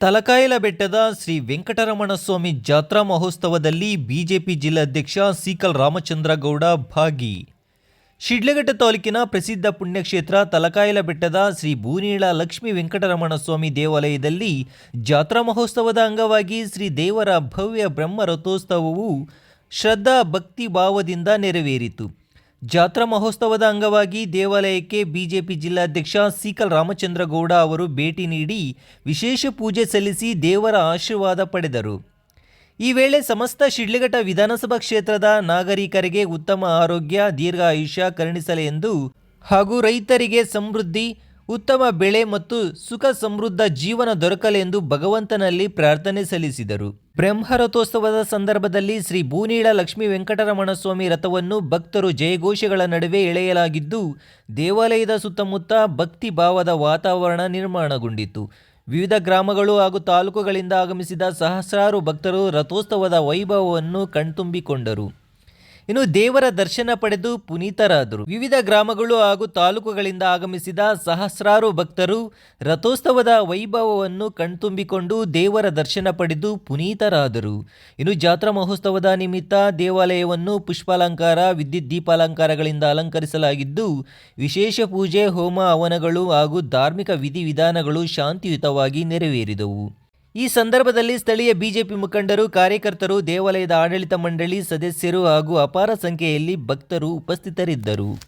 ತಲಕಾಯಲ ಬೆಟ್ಟದ ಶ್ರೀ ವೆಂಕಟರಮಣ ಸ್ವಾಮಿ ಜಾತ್ರಾ ಮಹೋತ್ಸವದಲ್ಲಿ ಬಿಜೆಪಿ ಜಿಲ್ಲಾಧ್ಯಕ್ಷ ಸೀಕಲ್ ರಾಮಚಂದ್ರಗೌಡ ಭಾಗಿ. ಶಿಡ್ಲಘಟ್ಟ ತಾಲೂಕಿನ ಪ್ರಸಿದ್ಧ ಪುಣ್ಯಕ್ಷೇತ್ರ ತಲಕಾಯಲ ಬೆಟ್ಟದ ಶ್ರೀ ಭೂನೀಳ ಲಕ್ಷ್ಮೀ ವೆಂಕಟರಮಣ ಸ್ವಾಮಿ ದೇವಾಲಯದಲ್ಲಿ ಜಾತ್ರಾ ಮಹೋತ್ಸವದ ಅಂಗವಾಗಿ ಶ್ರೀ ದೇವರ ಭವ್ಯ ಬ್ರಹ್ಮ ರಥೋತ್ಸವವು ಶ್ರದ್ಧಾ ಭಕ್ತಿ ಭಾವದಿಂದ ನೆರವೇರಿತು. ಜಾತ್ರಾ ಮಹೋತ್ಸವದ ಅಂಗವಾಗಿ ದೇವಾಲಯಕ್ಕೆ ಬಿಜೆಪಿ ಜಿಲ್ಲಾಧ್ಯಕ್ಷ ಸೀಕಲ್ ರಾಮಚಂದ್ರಗೌಡ ಅವರು ಭೇಟಿ ನೀಡಿ ವಿಶೇಷ ಪೂಜೆ ಸಲ್ಲಿಸಿ ದೇವರ ಆಶೀರ್ವಾದ ಪಡೆದರು. ಈ ವೇಳೆ ಸಮಸ್ತ ಶಿಡ್ಲಘಟ್ಟ ವಿಧಾನಸಭಾ ಕ್ಷೇತ್ರದ ನಾಗರಿಕರಿಗೆ ಉತ್ತಮ ಆರೋಗ್ಯ, ದೀರ್ಘಾಯುಷ್ಯ ಕರುಣಿಸಲಿ ಎಂದು ಹಾಗೂ ರೈತರಿಗೆ ಸಮೃದ್ಧಿ ಉತ್ತಮ ಬೆಳೆ ಮತ್ತು ಸುಖ ಸಮೃದ್ಧ ಜೀವನ ದೊರಕಲೆಂದು ಭಗವಂತನಲ್ಲಿ ಪ್ರಾರ್ಥನೆ ಸಲ್ಲಿಸಿದರು. ಬ್ರಹ್ಮರಥೋತ್ಸವದ ಸಂದರ್ಭದಲ್ಲಿ ಶ್ರೀ ಭೂನೀಳ ಲಕ್ಷ್ಮೀ ವೆಂಕಟರಮಣ ಸ್ವಾಮಿ ರಥವನ್ನು ಭಕ್ತರು ಜಯಘೋಷಗಳ ನಡುವೆ ಎಳೆಯಲಾಗಿದ್ದು, ದೇವಾಲಯದ ಸುತ್ತಮುತ್ತ ಭಕ್ತಿ ಭಾವದ ವಾತಾವರಣ ನಿರ್ಮಾಣಗೊಂಡಿತು. ವಿವಿಧ ಗ್ರಾಮಗಳು ಹಾಗೂ ತಾಲೂಕುಗಳಿಂದ ಆಗಮಿಸಿದ ಸಹಸ್ರಾರು ಭಕ್ತರು ರಥೋತ್ಸವದ ವೈಭವವನ್ನು ಕಣ್ತುಂಬಿಕೊಂಡರು. ಇನ್ನು ದೇವರ ದರ್ಶನ ಪಡೆದು ಪುನೀತರಾದರು. ವಿವಿಧ ಗ್ರಾಮಗಳು ಹಾಗೂ ತಾಲೂಕುಗಳಿಂದ ಆಗಮಿಸಿದ ಸಹಸ್ರಾರು ಭಕ್ತರು ರಥೋತ್ಸವದ ವೈಭವವನ್ನು ಕಣ್ತುಂಬಿಕೊಂಡು ದೇವರ ದರ್ಶನ ಪಡೆದು ಪುನೀತರಾದರು. ಇನ್ನು ಜಾತ್ರಾ ಮಹೋತ್ಸವದ ನಿಮಿತ್ತ ದೇವಾಲಯವನ್ನು ಪುಷ್ಪಾಲಂಕಾರ, ವಿದ್ಯುತ್ ದೀಪಾಲಂಕಾರಗಳಿಂದ ಅಲಂಕರಿಸಲಾಗಿದ್ದು, ವಿಶೇಷ ಪೂಜೆ, ಹೋಮ, ಹವನಗಳು ಹಾಗೂ ಧಾರ್ಮಿಕ ವಿಧಿವಿಧಾನಗಳು ಶಾಂತಿಯುತವಾಗಿ ನೆರವೇರಿದವು. ಈ ಸಂದರ್ಭದಲ್ಲಿ ಸ್ಥಳೀಯ ಬಿಜೆಪಿ ಮುಖಂಡರು, ಕಾರ್ಯಕರ್ತರು, ದೇವಾಲಯದ ಆಡಳಿತ ಮಂಡಳಿ ಸದಸ್ಯರು ಹಾಗೂ ಅಪಾರ ಸಂಖ್ಯೆಯಲ್ಲಿ ಭಕ್ತರು ಉಪಸ್ಥಿತರಿದ್ದರು.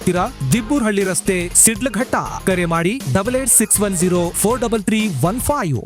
ಹತ್ತಿರ ದಿಬ್ಬೂರ್ಹಳ್ಳಿ ರಸ್ತೆ ಸಿಡ್ಲಘಟ್ಟ. ಕರೆ ಮಾಡಿ double eight six one zero four double three one five